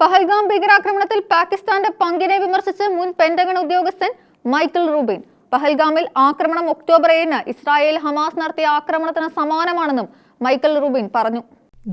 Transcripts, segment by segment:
പഹൽഗാം ഭീകരാക്രമണത്തിൽ പാകിസ്ഥാന്റെ പങ്കിനെ വിമർശിച്ച് മുൻ പെന്റഗൺ ഉദ്യോഗസ്ഥൻ മൈക്കിൾ റൂബിൻ. പഹൽഗാമിൽ ആക്രമണം ഒക്ടോബർ ഏഴിന് ഇസ്രായേൽ ഹമാസ് നടത്തിയ ആക്രമണത്തിന് സമാനമാണെന്നും മൈക്കിൾ റൂബിൻ പറഞ്ഞു.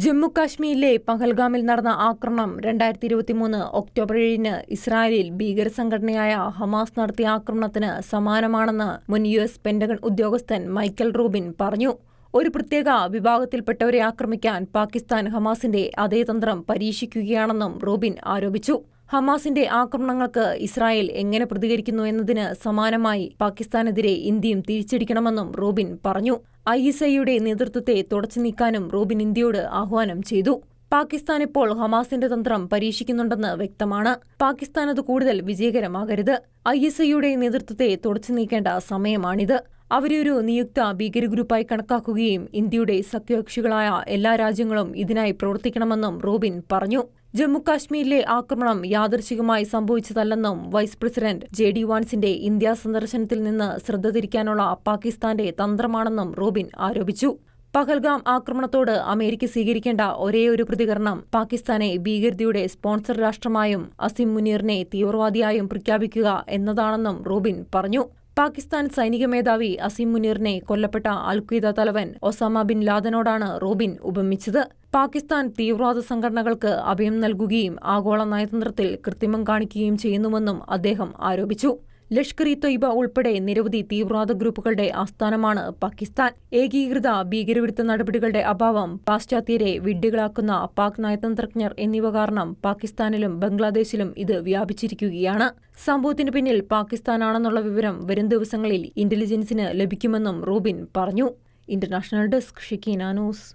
ജമ്മു കാശ്മീരിലെ പഹൽഗാമിൽ നടന്ന ആക്രമണം രണ്ടായിരത്തി ഇരുപത്തിമൂന്ന് ഒക്ടോബർ ഏഴിന് ഇസ്രായേലിൽ ഭീകര സംഘടനയായ ഹമാസ് നടത്തിയ ആക്രമണത്തിന് സമാനമാണെന്ന് മുൻ യു എസ് പെന്റഗൺ ഉദ്യോഗസ്ഥൻ മൈക്കൽ റൂബിൻ പറഞ്ഞു. ഒരു പ്രത്യേക വിഭാഗത്തിൽപ്പെട്ടവരെ ആക്രമിക്കാൻ പാകിസ്ഥാൻ ഹമാസിന്റെ അതേ തന്ത്രം പരീക്ഷിക്കുകയാണെന്നും റോബിൻ ആരോപിച്ചു. ഹമാസിന്റെ ആക്രമണങ്ങൾക്ക് ഇസ്രായേൽ എങ്ങനെ പ്രതികരിക്കുന്നു എന്നതിന് സമാനമായി പാകിസ്ഥാനെതിരെ ഇന്ത്യയും തിരിച്ചടിക്കണമെന്നും റോബിൻ പറഞ്ഞു. ഐ എസ് ഐയുടെ നേതൃത്വത്തെ തുടച്ചു നീക്കാനും റോബിൻ ഇന്ത്യയോട് ആഹ്വാനം ചെയ്തു. പാകിസ്ഥാൻ ഇപ്പോൾ ഹമാസിന്റെ തന്ത്രം പരീക്ഷിക്കുന്നുണ്ടെന്ന് വ്യക്തമാണ്. പാകിസ്ഥാൻ അത് കൂടുതൽ വിജയകരമാകരുത്. ഐ എസ് ഐയുടെ നേതൃത്വത്തെ തുടച്ചു നീക്കേണ്ട സമയമാണിത്. അവരെ ഒരു നിയുക്ത ഭീകര ഗ്രൂപ്പായി കണക്കാക്കുകയും ഇന്ത്യയുടെ സഖ്യകക്ഷികളായ എല്ലാ രാജ്യങ്ങളും ഇതിനായി പ്രവർത്തിക്കണമെന്നും റോബിൻ പറഞ്ഞു. ജമ്മുകാശ്മീരിലെ ആക്രമണം യാദർശികമായി സംഭവിച്ചതല്ലെന്നും വൈസ് പ്രസിഡന്റ് ജെ ഡി വാൻസിന്റെ ഇന്ത്യ സന്ദർശനത്തിൽ നിന്ന് ശ്രദ്ധ തിരിക്കാനുള്ള പാകിസ്ഥാന്റെ തന്ത്രമാണെന്നും റോബിൻ ആരോപിച്ചു. പഹൽഗാം ആക്രമണത്തോട് അമേരിക്ക സ്വീകരിക്കേണ്ട ഒരേയൊരു പ്രതികരണം പാകിസ്ഥാനെ ഭീകരതയുടെ സ്പോൺസർ രാഷ്ട്രമായും അസിം മുനീറിനെ തീവ്രവാദിയായും പ്രഖ്യാപിക്കുക എന്നതാണെന്നും റോബിൻ പറഞ്ഞു. പാകിസ്ഥാൻ സൈനിക മേധാവി അസീം മുനീറിനെ കൊല്ലപ്പെട്ട അൽഖ്വയ്ദ തലവൻ ഒസാമ ബിൻ ലാദനോടാണ് റോബിൻ ഉപമിച്ചത്. പാകിസ്ഥാൻ തീവ്രവാദ സംഘടനകൾക്ക് അഭയം നൽകുകയും ആഗോള നയതന്ത്രത്തിൽ കൃത്രിമം കാണിക്കുകയും ചെയ്യുന്നുവെന്നും അദ്ദേഹം ആരോപിച്ചു. ലഷ്കർ ഇ തൊയ്ബ ഉൾപ്പെടെ നിരവധി തീവ്രവാദ ഗ്രൂപ്പുകളുടെ ആസ്ഥാനമാണ് പാകിസ്ഥാൻ. ഏകീകൃത ഭീകരവിരുദ്ധ നടപടികളുടെ അഭാവം പാശ്ചാത്യരെ വിഡ്ഢികളാക്കുന്ന പാക് നയതന്ത്രജ്ഞർ എന്നിവ കാരണം പാകിസ്ഥാനിലും ബംഗ്ലാദേശിലും ഇത് വ്യാപിച്ചിരിക്കുകയാണ്. സംഭവത്തിന് പിന്നിൽ പാകിസ്ഥാനാണെന്നുള്ള വിവരം വരും ദിവസങ്ങളിൽ ഇന്റലിജൻസിന് ലഭിക്കുമെന്നും റൂബിൻ പറഞ്ഞു. International desk Shikeena news.